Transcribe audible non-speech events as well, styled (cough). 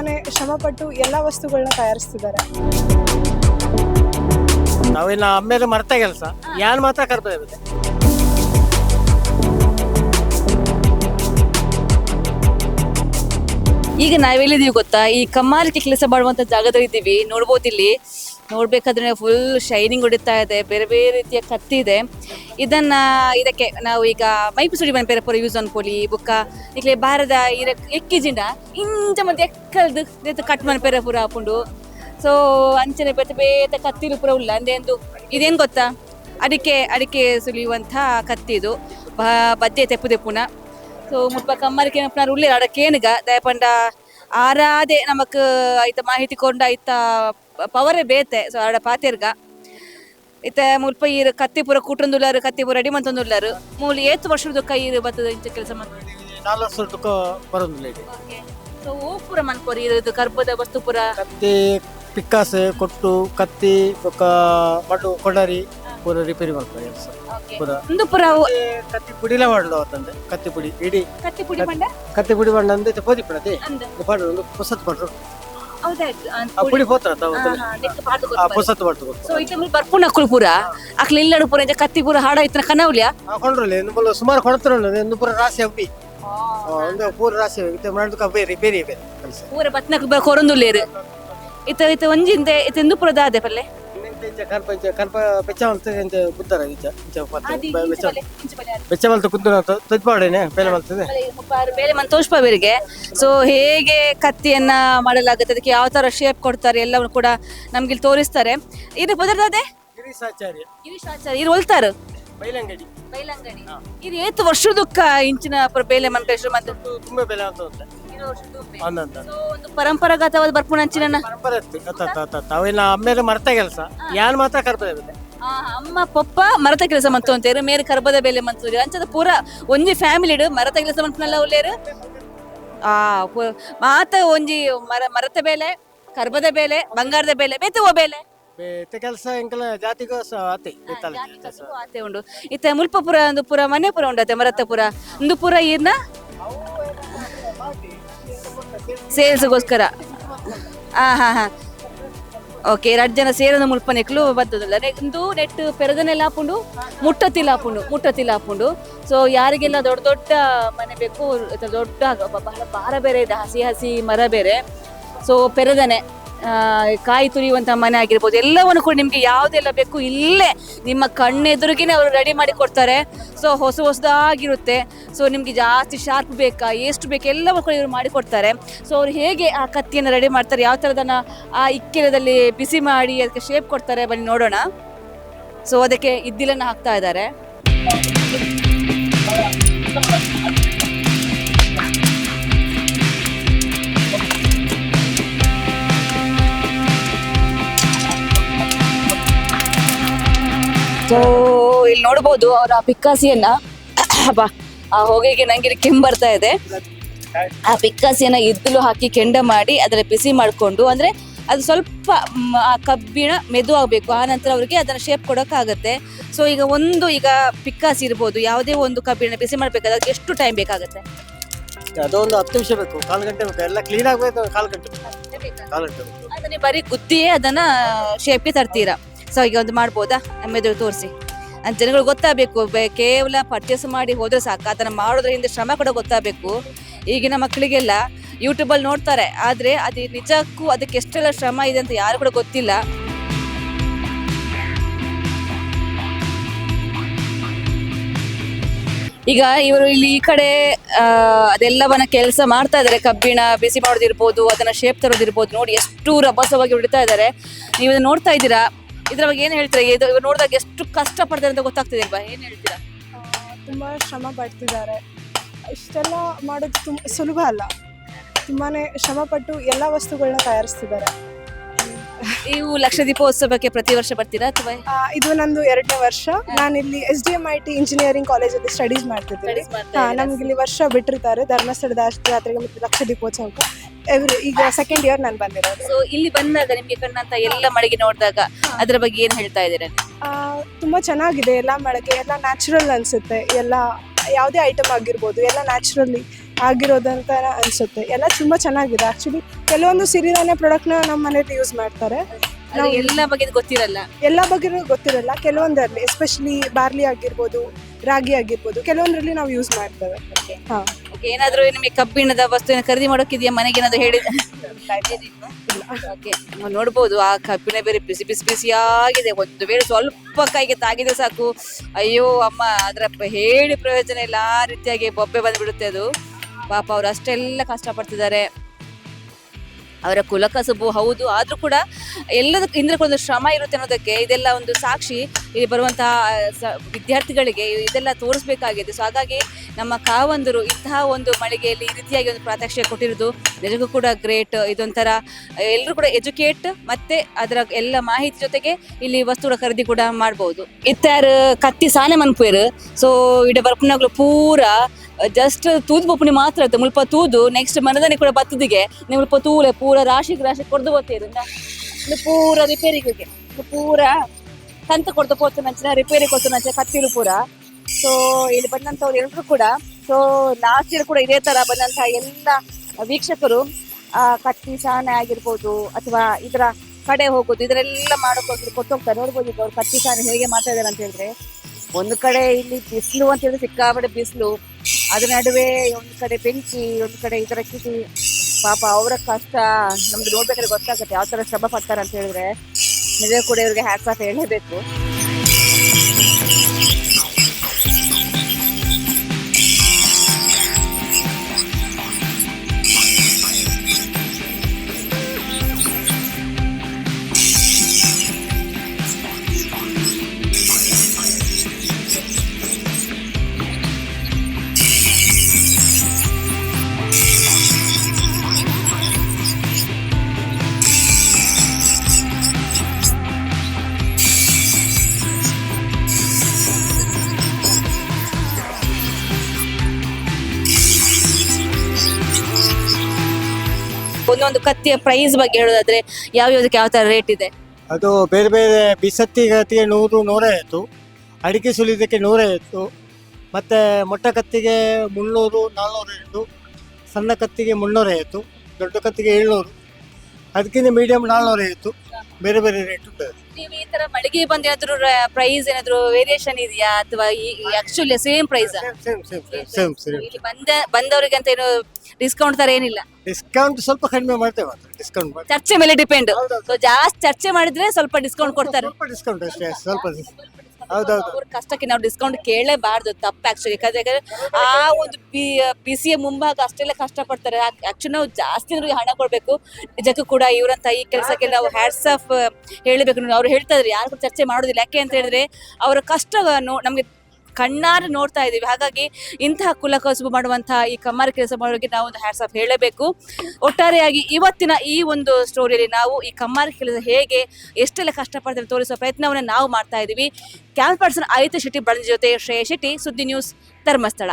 ತುಂಬಾನೇ ಶ್ರಮಪಟ್ಟು ಎಲ್ಲ ವಸ್ತುಗಳನ್ನ ತಯಾರಿಸ್ತಿದ್ದಾರೆ. ನಾವಿನ್ನ ಆಮೇಲೆ ಮರ್ತ ಕೆಲಸ. ಯಾನ್ ಮಾತ್ರ ಕರ್ಬೋದು ಈಗ ನಾವೆಲ್ಲಿದೀವಿ ಗೊತ್ತಾ? ಈ ಕಮ್ಮಾರಿಕೆ ಕೆಲಸ ಮಾಡುವಂತ ಜಾಗದಲ್ಲಿ ಇದ್ದೀವಿ ನೋಡ್ಬೋದು ಇಲ್ಲಿ. ನೋಡ್ಬೇಕಾದ್ರೆ ಫುಲ್ ಶೈನಿಂಗ್ ಹೊಡಿತಾ ಇದೆ. ಬೇರೆ ಬೇರೆ ರೀತಿಯ ಕತ್ತಿ ಇದೆ. ಇದನ್ನ, ಇದಕ್ಕೆ ನಾವು ಈಗ ಮೈಪು ಸುಡಿ ಬಂದ ಪೇರ ಪೂರ ಯೂಸ್ ಅನ್ಕೊಳ್ಳಿ. ಬುಕ್ಕ ಇಲ್ಲಿ ಬಾರದ ಇರ ಎಕ್ಕಿಜಿಂಡ ಇಂಚ ಮತ್ತೆ ಎಕ್ಕಲ್ದು ದೇತ ಕಟ್ ಮನೆ ಪೇರ ಪೂರ ಹಾಕೊಂಡು. ಸೊ ಅಂಚನೆ ಬೇತ ಬೇತ ಕತ್ತಿಲು ಪೂರ ಉಲ್ಲ ಅಂದ್ರೆ ಎಂದು, ಇದೇನ್ ಗೊತ್ತಾ? ಅಡಿಕೆ ಅಡಿಕೆ ಸುಲಿಯುವಂಥ ಕತ್ತಿ ಇದು. ಬ- ಬದ್ದೆ ತೆಪ್ಪು ತೆಪ್ಪುನ. ಸೊ ಮುಲ್ಪ ಕಮ್ಮರಿಕೆ ಉಳ್ಳಿ ಆಡ ಕೇನುಗ ದಯಪಂಡ ಆರಾದೆ ನಮಕ್ ಐತ ಮಾಹಿತಿ ಕೊಂಡ ಐತ ಪವರೇ ಬೇತೆ ಸೊ ಆಡ ಪಾತೆರ್ಗ. ಇತ್ತೆ ಮುಲ್ಪ ಈ ಕತ್ತಿಪುರ ಪೂರ ಕತ್ತಿಪುರ ಅಡಿ ಮಂತೊಂದುಲ್ಲಾರು ಮೂಲಿ ಏತ್ ವರ್ಷದ ಕೈ ಬತ್ತದ ಇಂಚ ಕೆಲಸ ಮಾಡ್ತಾರೆ ಸೊ ಮನ್ಪೋರಿ ಇದು ಕರ್ಬದ ವಸ್ತು ಪೂರ? ಕತ್ತಿ ಪಿಕ್ಕಾಸೆ ಕೊಟ್ಟು ಕತ್ತಿ ಬೊಕ್ಕ ಮಡು ಕೊಡರಿ. ಪೂರ ರಿಪೇರಿ ಮಾಡ್ತಾರೆ ಕೆಲಸ ಪೂರ ಕತ್ತಿ ಪುಡಿಲ ಮಾಡಲು ಅವತ್ತಂದೆ ಕತ್ತಿ ಪುಡಿ ಇಡೀ ಕತ್ತಿ ಪುಡಿ ಬಂಡ ಕತ್ತಿ ಪುಡಿ ಬಣ್ಣ ಅಂದ್ರೆ ಪೋದಿ ಪಡದೆ ಅಂದ? ಪಾಡು ಒಂದು ಪುಸತ್ ಪಡ್ರು. ಹೌದಾಯ್ತು. ಆ ಪುಡಿ ಹೋತ್ರ ತಾವು ಆ ಪುಸತ್ ಪಡ್ತು ಸೊ ಇತ್ತ ಬರ್ಪುನ ಬರ್ಪುಣ ಅಕ್ಕಳು ಪೂರ ಅಕ್ಲ ಇಲ್ಲಡು ಪೂರ ಇಂಚ ಕತ್ತಿ ಪೂರ ಹಾಡ ಇತ್ತನ ಕನವ್ಲಿಯ ಹಾಕೊಂಡ್ರಲ್ಲಿ ಒಂದು ಸುಮಾರು ಕೊಡ್ತಾರ ಒಂದು ಪೂರ ರಾಶಿ ಅಪ್ಪಿ ಒಂದು ಪೂರ ರಾಶಿ ಮತ್ತೆ ಮಾಡೋದಕ್ಕೆ ಬೇರೆ ಬೇರೆ. ಬೇರೆ ಪೂರ ಬತ್ನಕ್ ಕೊರೊಂದುಲ್ಲೇರು ಇತ್ತ ಇತ್ತ ಒಂಜಿಂದೆ ಇತ್ತ ಇಂದು ಪುರದ ದಾದೆ ಪಲ್ಲೆ? ಕಲ್ಪ ಬೆಚ್ಚ ಬೇಲೆ ಮಲ್ತದೆ ಮನ್ ತೋಷ್ಪವರಿಗೆ ಸೊ ಹೇಗೆ ಕತ್ತಿಯನ್ನ ಮಾಡಲಾಗುತ್ತೆ ಅದಕ್ಕೆ ಯಾವ ತರ ಶೇಪ್ ಕೊಡ್ತಾರೆ ಎಲ್ಲವನ್ನು ಕೂಡ ನಮ್ಗೆ ಇಲ್ಲಿ ತೋರಿಸ್ತಾರೆ ಇದು ಬದರ್ದೇ ಗಿರೀಶಾಚಾರ್ಯ ಇದು ಹೊಲ್ತಾರು ಬೈಲಂಗಡಿ ಬೈಲಂಗಡಿ ಇದು ಏತು ವರ್ಷದಕ್ಕ ಇಂಚಿನ ಪುರ ಬೇಲೆ ಪೇಶ್ರು ಮತ್ತೆ ತುಂಬಾ ಬೆಲೆ ಅಂತ So, ಒಂದು ಪರಂಪರಾಗತವಾದ ಬರ್ಪುಣ ಅಂಚಿನ ಪರಂಪರೆ ಇತ್ತು. ಅತ್ತ ಅತ್ತ ಅತ್ತ ಅತ್ತ. ಅವೆಲ್ಲ ಆಮೇಲೆ ಮರ್ತ ಕೆಲಸ. ಯಾನ್ ಮಾತ್ರ ಕರ್ಬೋದು ಅಮ್ಮ ಪಪ್ಪ ಮರತ ಕೆಲಸ ಮಂತು ಅಂತೇರು ಮೇರೆ ಕರ್ಬದ ಬೇಲೆ ಮಂತು ಅಂಚದ ಪೂರ ಒಂಜಿ ಫ್ಯಾಮಿಲಿ ಮರತ ಕೆಲಸ ಮಂತುನಲ್ಲ ಒಲ್ಲೇರು ಆ ಪು- ಮಾತ ಒಂಜಿ ಮರ ಮರತ ಬೇಲೆ ಕರ್ಬದ ಬೇಲೆ ಬಂಗಾರದ ಬೇಲೆ ಬೇತೆ ಓ ಬೇಲೆ. ಬೇತೆ ಕೆಲಸ ಎಂಕಲ ಜಾತಿಗೂ ಸಹ ಆತೆ ಬೇತಲ್ಲ ಕೆಲಸ. ಆತೆ ಉಂಡು. ಇತ್ತ ಮುಲ್ಪ ಪುರ ಒಂದು ಪುರ ಮನೆ ಪುರ ಉಂಡತೆ ಮರತ ಪುರ? ಒಂದು ಪುರ ಈರ್ನ ಸೇಲ್ಸ್ಗೋಸ್ಕರ ಹಾಂ ಹಾಂ ಹಾಂ. ಓಕೆ ಎರಡು ಜನ ಸೇರಿದ ಮುಲ್ಪನೆಕ್ಲು ಬರ್ತದಲ್ಲ ಇಂದು ನೆಟ್ ಪೆರದನೆಲ್ಲ ಹಾಕೊಂಡು ಮುಟ್ಟತಿಲ್ಲ ಹಾಕೊಂಡು ಮುಟ್ಟತಿಲ್ಲ ಹಾಕೊಂಡು ಸೊ ಯಾರಿಗೆಲ್ಲ ದೊಡ್ಡ ದೊಡ್ಡ ಮನೆ ಬೇಕು ದೊಡ್ಡ ಬಹಳ ಭಾರ ಬೇರೆ ಇದೆ, ಹಸಿ ಹಸಿ ಮರ ಬೇರೆ. ಸೊ ಪೆರದನೆ ಕಾಯಿ ತುರಿಯುವಂಥ ಮನೆ ಆಗಿರ್ಬೋದು, ಎಲ್ಲವನ್ನು ಕೂಡ ನಿಮಗೆ ಯಾವುದೆಲ್ಲ ಬೇಕು ಇಲ್ಲೇ ನಿಮ್ಮ ಕಣ್ಣೆದುರುಗಿನೇ ಅವರು ರೆಡಿ ಮಾಡಿ ಕೊಡ್ತಾರೆ. ಸೊ ಹೊಸ ಹೊಸದಾಗಿರುತ್ತೆ. ಸೊ ನಿಮಗೆ ಜಾಸ್ತಿ ಶಾರ್ಪ್ ಬೇಕಾ, ಎಷ್ಟು ಬೇಕು ಎಲ್ಲವೂ ಕೂಡ ಇವರು ಮಾಡಿಕೊಡ್ತಾರೆ. ಸೊ ಅವ್ರು ಹೇಗೆ ಆ ಕತ್ತಿಯನ್ನು ರೆಡಿ ಮಾಡ್ತಾರೆ, ಯಾವ ಥರದನ್ನು ಆ ಇಕ್ಕೆಲದಲ್ಲಿ ಬಿಸಿ ಮಾಡಿ ಅದಕ್ಕೆ ಶೇಪ್ ಕೊಡ್ತಾರೆ, ಬನ್ನಿ ನೋಡೋಣ. ಸೊ ಅದಕ್ಕೆ ಇದ್ದಿಲನ್ನು ಹಾಕ್ತಾ ಇದ್ದಾರೆ. ಸೊ ಇಲ್ಲಿ ನೋಡ್ಬೋದು, ಅವರ ಪಿಕ್ಕಾಸಿಯನ್ನ (coughs) ಬಾ ಆ ಹೊಗೆಗೆ ನಂಗೆ ಕೆಮ್ಮು ಬರ್ತಾ ಇದೆ. ಆ ಪಿಕ್ಕಾಸಿಯನ್ನ ಇದ್ದಲು ಹಾಕಿ ಕೆಂಡ ಮಾಡಿ ಅದನ್ನ ಬಿಸಿ ಮಾಡಿಕೊಂಡು ಅಂದ್ರೆ ಅದು ಸ್ವಲ್ಪ ಆ ಕಬ್ಬಿಣ ಮೆದು ಆಗಬೇಕು. ಆ ನಂತರ ಅವರಿಗೆ ಅದನ್ನ ಶೇಪ್ ಕೊಡೋಕ್ಕಾಗತ್ತೆ. ಸೊ ಈಗ ಒಂದು ಈಗ ಪಿಕ್ಕಾಸಿ ಇರ್ಬೋದು ಯಾವುದೇ ಒಂದು ಕಬ್ಬಿಣ ಬಿಸಿ ಮಾಡಬೇಕಾದ್ರೆ ಅದಕ್ಕೆ ಎಷ್ಟು ಟೈಮ್ ಬೇಕಾಗುತ್ತೆ? ಅದೊಂದು ಹತ್ತು ನಿಮಿಷ ಬೇಕು ಕಾಲು ಗಂಟೆ ಬೇಕು. ಎಲ್ಲ ಕ್ಲೀನ್ ಆಗಬೇಕು ಕಾಲು ಗಂಟೆ ಕಾಲು ಗಂಟೆ ಬೇಕು. ಅದನ್ನ ಬರೀ ಗುದ್ದಿಯೇ ಅದನ್ನ ಶೇಪ್ಗೆ ತರ್ತೀರಾ? ಸೊ ಈಗ ಒಂದು ಮಾಡ್ಬೋದಾ? ಮೆದು ತೋರಿಸಿ. ಜನಗಳು ಗೊತ್ತಾಗಬೇಕು ಕೇವಲ ಪರ್ಚೇಸ್ ಮಾಡಿ ಹೋದರೆ ಸಾಕು ಅದನ್ನು ಮಾಡೋದ್ರ ಹಿಂದೆ ಶ್ರಮ ಕೂಡ ಗೊತ್ತಾಗಬೇಕು. ಈಗಿನ ಮಕ್ಕಳಿಗೆಲ್ಲ ಯೂಟ್ಯೂಬಲ್ಲಿ ನೋಡ್ತಾರೆ, ಆದರೆ ಅದು ನಿಜಕ್ಕೂ ಅದಕ್ಕೆ ಎಷ್ಟೆಲ್ಲ ಶ್ರಮ ಇದೆ ಅಂತ ಯಾರು ಕೂಡ ಗೊತ್ತಿಲ್ಲ. ಈಗ ಇವರು ಇಲ್ಲಿ ಈ ಕಡೆ ಅದೆಲ್ಲವನ್ನ ಕೆಲಸ ಮಾಡ್ತಾ ಇದ್ದಾರೆ. ಕಬ್ಬಿಣ ಬಿಸಿ ಮಾಡೋದಿರ್ಬೋದು, ಅದನ್ನ ಶೇಪ್ ತರೋದಿರ್ಬೋದು. ನೋಡಿ, ಎಷ್ಟು ರಭಸವಾಗಿ ಹೊಡಿತಾ ಇದ್ದಾರೆ. ನೀವು ನೋಡ್ತಾ ಇದ್ದೀರಾ? ಇದ್ರ ಬಗ್ಗೆ ಏನ್ ಹೇಳ್ತೀರಾ? ಇದು ನೋಡಿದಾಗ ಎಷ್ಟು ಕಷ್ಟ ಪಡ್ತಾರೆ ಅಂತ ಗೊತ್ತಾಗ್ತಿದೆ ಅಲ್ವಾ? ಏನ್ ಹೇಳ್ತೀರಾ? ತುಂಬ ಶ್ರಮ ಪಡ್ತಿದ್ದಾರೆ. ಇಷ್ಟೆಲ್ಲ ಮಾಡೋದು ತುಂಬ ಸುಲಭ ಅಲ್ಲ. ತುಂಬಾನೇ ಶ್ರಮಪಟ್ಟು ಎಲ್ಲ ವಸ್ತುಗಳನ್ನ ತಯಾರಿಸ್ತಿದ್ದಾರೆ. ನೀವು ಲಕ್ಷ ದೀಪೋತ್ಸವಕ್ಕೆ ಪ್ರತಿ ವರ್ಷ ಬರ್ತೀರಾ ಅಥವಾ? ಆ, ಇದು ನಂದು ಎರಡನೇ ವರ್ಷ. ನಾನು ಇಲ್ಲಿ S D M I T engineering ಕಾಲೇಜಲ್ಲಿ ಸ್ಟಡೀಸ್ ಮಾಡ್ತಿದ್ದೀನಿ. Studies ಮಾಡ್ತಾ ಇದ್ದೀರಾ? ನಮ್ಗೆ ಇಲ್ಲಿ ವರ್ಷ ಬಿಟ್ಟಿರ್ತಾರೆ ಧರ್ಮಸ್ಥಳದ ಜಾತ್ರೆಗೆ ಮತ್ತೆ ಲಕ್ಷ ದೀಪೋತ್ಸವಕ್ಕೆ ಎವ್ರಿ ಈಗ ಸೆಕೆಂಡ್ ಇಯರ್ ನಾನು ಬಂದಿರೋದು. ಸೊ ಇಲ್ಲಿ ಬಂದಾಗ ನಿಮ್ಗೆ ಕಂಡಂತ ಎಲ್ಲ ಮಳಿಗೆ ನೋಡಿದಾಗ ಅದ್ರ ಬಗ್ಗೆ ಏನ್ ಹೇಳ್ತಾ ಇದ್ದೀರಾ ನೀವು? ಆ, ತುಂಬ ಚೆನ್ನಾಗಿದೆ ಎಲ್ಲ ಮಳೆಗೆ ಎಲ್ಲ ನ್ಯಾಚುರಲ್ ಅನ್ಸುತ್ತೆ. ಎಲ್ಲ ಯಾವುದೇ ಐಟಮ್ ಆಗಿರ್ಬೋದು ಎಲ್ಲ ನ್ಯಾಚುರಲಿ ಆಗಿರೋದಂತ ಅನಿಸುತ್ತೆ. ಎಲ್ಲ ತುಂಬ ಚೆನ್ನಾಗಿದೆ. ಆ್ಯಕ್ಚುಲಿ ಕೆಲವೊಂದು ಸಿರಿಧಾನ್ಯ ಪ್ರಾಡಕ್ಟ್ನ ನಮ್ಮ ಮನೇಲಿ ಯೂಸ್ ಮಾಡ್ತಾರೆ. ನಾವು ಎಲ್ಲ ಬಗ್ಗೆ ಗೊತ್ತಿರಲ್ಲ. ಎಲ್ಲ ಬಗ್ಗೆನೂ ಗೊತ್ತಿರಲ್ಲ. ಕೆಲವೊಂದರಲ್ಲಿ ಎಸ್ಪೆಷಲಿ ಬಾರ್ಲಿ ಆಗಿರ್ಬೋದು ರಾಗಿ ಆಗಿರ್ಬೋದು ಕೆಲವೊಂದರಲ್ಲಿ ನಾವು ಯೂಸ್ ಮಾಡ್ತೇವೆ. ಹಾಂ. ಏನಾದರೂ ಏನಾದ್ರೂ ನಿಮಗೆ ಕಬ್ಬಿಣದ ವಸ್ತುವಿನ ಖರೀದಿ ಮಾಡೋಕ್ಕಿದೆಯಾ? ಮನೆಗೆ ಹೇಳಿ? ಹೇಳಿದ ಓಕೆ ನೋಡ್ಬೋದು. ಆ ಕಬ್ಬಿಣ ಬೇರೆ ಬಿಸಿ ಬಿಸಿ ಬಿಸಿಯಾಗಿದೆ. ಒಂದು ವೇಳೆ ಸ್ವಲ್ಪ ಕೈಗೆ ತಾಗಿದೆ ಸಾಕು. ಅಯ್ಯೋ ಅಮ್ಮ ಅದರ ಹೇಳಿ ಪ್ರಯೋಜನ ಇಲ್ಲ. ಆ ರೀತಿಯಾಗಿ ಬೊಬ್ಬೆ ಬಂದ್ಬಿಡುತ್ತೆ ಅದು. ಪಾಪ ಅವ್ರು ಅಷ್ಟೆಲ್ಲ ಕಷ್ಟಪಡ್ತಿದ್ದಾರೆ. ಅವರ ಕುಲಕಸುಬು ಹೌದು. ಆದರೂ ಕೂಡ ಎಲ್ಲದಕ್ಕೆ ಕೂಡ ಶ್ರಮ ಇರುತ್ತೆ ಅನ್ನೋದಕ್ಕೆ ಇದೆಲ್ಲ ಒಂದು ಸಾಕ್ಷಿ ಇಲ್ಲಿ ಬರುವಂತಹ ವಿದ್ಯಾರ್ಥಿಗಳಿಗೆ ಇದೆಲ್ಲ ತೋರಿಸಬೇಕಾಗಿದೆ. ಸೊ ಹಾಗಾಗಿ ನಮ್ಮ ಕಾವಂದರು ಇಂತಹ ಒಂದು ಮಳಿಗೆಯಲ್ಲಿ ಈ ರೀತಿಯಾಗಿ ಒಂದು ಪ್ರಾತ್ಯಕ್ಷಿಕೆ ಕೊಟ್ಟಿರೋದು ನಿಜಕ್ಕೂ ಕೂಡ ಗ್ರೇಟ್. ಇದೊಂಥರ ಎಲ್ಲರೂ ಕೂಡ ಎಜುಕೇಟ್ ಮತ್ತೆ ಅದರ ಎಲ್ಲ ಮಾಹಿತಿ ಜೊತೆಗೆ ಇಲ್ಲಿ ವಸ್ತುಗಳ ಖರೀದಿ ಕೂಡ ಮಾಡ್ಬೋದು. ಇತ್ತಾರ ಕತ್ತಿ ಸಾನೆ ಮನ್ಪುಯರ್. ಸೊ ಇಡ ಬರ್ಪನಾಗ್ಲು ಪೂರ ಜಸ್ಟ್ ತೂದು ಪಪ್ಪುನಿ ಮಾತ್ರ ಮುಲ್ಪ ತೂದು ನೆಕ್ಸ್ಟ್ ಮನದನಿ ಕೂಡ ಬತ್ತದಿಗೆ. ನೀವು ತೂಲೆ ಪೂರ ರಾಶಿಗೆ ರಾಶಿ ಕೊಡ್ದು ಗೊತ್ತಿರಿಂದ ಇದು ಪೂರ ಇದು ಪೂರ ಕಂತ ಕೊಡ್ದು ಪೋತು ನಂಚಿನ ರಿಪೇರಿ ಕೊಡ್ತು ನಂಚಿನ ಕತ್ತಿಲು ಪೂರ. ಸೊ ಇಲ್ಲಿ ಬಂದಂಥವ್ರು ಎಲ್ಲರೂ ಕೂಡ ಸೊ ಲಾಸ್ಟ್ ಇಯರ್ ಕೂಡ ಇದೇ ತರ ಬಂದಂತಹ ಎಲ್ಲ ವೀಕ್ಷಕರು, ಆ, ಕತ್ತಿ ಸಾನೆ ಆಗಿರ್ಬೋದು, ಅಥವಾ ಇದರ ಕಡೆ ಹೋಗೋದು, ಇದರೆಲ್ಲ ಮಾಡೋಕೋಗಿ ಕೊಟ್ಟು ಹೋಗ್ತಾರೆ. ನೋಡ್ಬೋದು ಈಗ ಅವ್ರು ಕತ್ತಿ ಸಾನೆ ಹೇಗೆ ಮಾಡ್ತಾ ಇದ್ದಾರೆ ಅಂತ ಹೇಳಿದ್ರೆ, ಒಂದು ಕಡೆ ಇಲ್ಲಿ ಬಿಸಿಲು ಅಂತ ಹೇಳಿದ್ರೆ ಸಿಕ್ಕಾಪಟ್ಟೆ ಬಿಸಿಲು. ಅದ್ರ ನಡುವೆ ಒಂದು ಕಡೆ ಬೆಂಕಿ, ಒಂದು ಕಡೆ ಥರ ಕಿಟಿ ಪಾಪ ಅವರ ಕಷ್ಟ, ನಮ್ದು ನೋಡ್ಬೇಕಾದ್ರೆ ಗೊತ್ತಾಗುತ್ತೆ ಯಾವ ತರ ಶ್ರಮ ಪಡ್ತಾರೆ ಅಂತ ಹೇಳಿದ್ರೆ ನಿಜ ಕೂಡ ಇವ್ರಿಗೆ ಹ್ಯಾಟ್ಸ್ ಆಫ್ ಹೇಳಲೇಬೇಕು. ಒಂದೊಂದು ಕತ್ತಿಯ ಪ್ರೈಸ್ ಬಗ್ಗೆ ಹೇಳೋದಾದ್ರೆ ಯಾವ ಯಾವ್ದಕ್ಕೆ ಯಾವ ತರ ರೇಟ್ ಇದೆ? ಅದು ಬೇರೆ ಬೇರೆ ಬಿಸತ್ತಿ ಕತ್ತಿಗೆ ನೂರು, ನೂರೈವತ್ತು. ಅಡಿಕೆ ಸುಲಿದಕ್ಕೆ ನೂರೈವತ್ತು. ಮತ್ತು ಮೊಟ್ಟ ಕತ್ತಿಗೆ ಮುನ್ನೂರು, ನಾಲ್ನೂರೈವತ್ತು. ಸಣ್ಣ ಕತ್ತಿಗೆ ಮುನ್ನೂರೈವತ್ತು. ದೊಡ್ಡ ಕತ್ತಿಗೆ ಏಳ್ನೂರು. ಅದಕ್ಕಿಂತ ಮೀಡಿಯಮ್ ನಾನ್ನೂರೈವತ್ತು ಬೇರೆ ಬೇರೆ ರೇಟ್ ಉಂಟು. ನೀವು ಈ ತರ ಮಳಿಗೆ ಬಂದ ಏನಾದ್ರು ಪ್ರೈಸ್ ಏನಾದ್ರು ವೇರಿಯೇಷನ್ ಇದೆಯಾ? ಅಥವಾ actually same price same same same same ಇಲ್ಲಿ ಬಂದ ಬಂದವರಿಗೆ ಅಂತ ಏನು ಡಿಸ್ಕೌಂಟ್ ತರ ಏನಿಲ್ಲ. ಡಿಸ್ಕೌಂಟ್ ಸ್ವಲ್ಪ ಕಡಿಮೆ ಮಾಡ್ತೇವೆ ಡಿಸ್ಕೌಂಟ್ ಮಾಡಿ ಚರ್ಚೆ ಮೇಲೆ ಡಿಪೆಂಡ್ ಜಾಸ್ತಿ ಚರ್ಚೆ ಮಾಡಿದ್ರೆ ಸ್ವಲ್ಪ ಡಿಸ್ಕೌಂಟ್ ಕೊಡ್ತಾರೆ. ಸ್ವಲ್ಪ ಡಿಸ್ಕೌಂಟ್ ಅಷ್ಟೇ ಸ್ವಲ್ಪ ಕಷ್ಟಕ್ಕೆ ನಾವು ಡಿಸ್ಕೌಂಟ್ ಕೇಳಲೇಬಾರ್ದು ತಪ್ಪು ಆಕ್ಚುಲಿ ಯಾಕಂದ್ರೆ ಆ ಒಂದು ಬಿಸಿಯ ಮುಂಭಾಗ ಅಷ್ಟೆಲ್ಲ ಕಷ್ಟಪಡ್ತಾರೆ. ಆಕ್ಚುಲಿ ನಾವು ಜಾಸ್ತಿ ಅವ್ರಿಗೆ ಹಣ ಕೊಡ್ಬೇಕು. ನಿಜಕ್ಕೂ ಕೂಡ ಇವರಂತ ಈ ಕೆಲಸಕ್ಕೆ ನಾವು ಹ್ಯಾಟ್ಸ್ ಆಫ್ ಹೇಳಬೇಕು. ಅವ್ರು ಹೇಳ್ತಾ ಇದ್ರು ಯಾರು ಚರ್ಚೆ ಮಾಡೋದಿಲ್ಲ. ಯಾಕೆ ಅಂತ ಹೇಳಿದ್ರೆ, ಅವರ ಕಷ್ಟವನ್ನು ನಮಗೆ ಕಣ್ಣಾರೆ ನೋಡ್ತಾ ಇದ್ದೀವಿ. ಹಾಗಾಗಿ ಇಂತಹ ಕುಲಕಸುಬು ಮಾಡುವಂತಹ ಈ ಕಮ್ಮಾರ ಕೆಲಸ ಮಾಡೋರಿಗೆ ನಾವು ಒಂದು ಹ್ಯಾಟ್ಸ್ ಆಫ್ ಹೇಳಬೇಕು. ಒಟ್ಟಾರೆಯಾಗಿ ಇವತ್ತಿನ ಈ ಒಂದು ಸ್ಟೋರಿಯಲ್ಲಿ ನಾವು ಈ ಕಮ್ಮಾರ ಕೆಲಸ ಹೇಗೆ, ಎಷ್ಟೆಲ್ಲ ಕಷ್ಟಪಡ್ತಾರೆ ತೋರಿಸುವ ಪ್ರಯತ್ನವನ್ನು ನಾವು ಮಾಡ್ತಾ ಇದ್ದೀವಿ. ಕ್ಯಾಮ್ಪ್ ಪರ್ಸನ್ ಆಯಿತು ಶೆಟ್ಟಿ ಬಳಂಜಿ ಜೊತೆ ಶ್ರೇಯ ಶೆಟ್ಟಿ, ಸುದ್ದಿ ನ್ಯೂಸ್ ಧರ್ಮಸ್ಥಳ.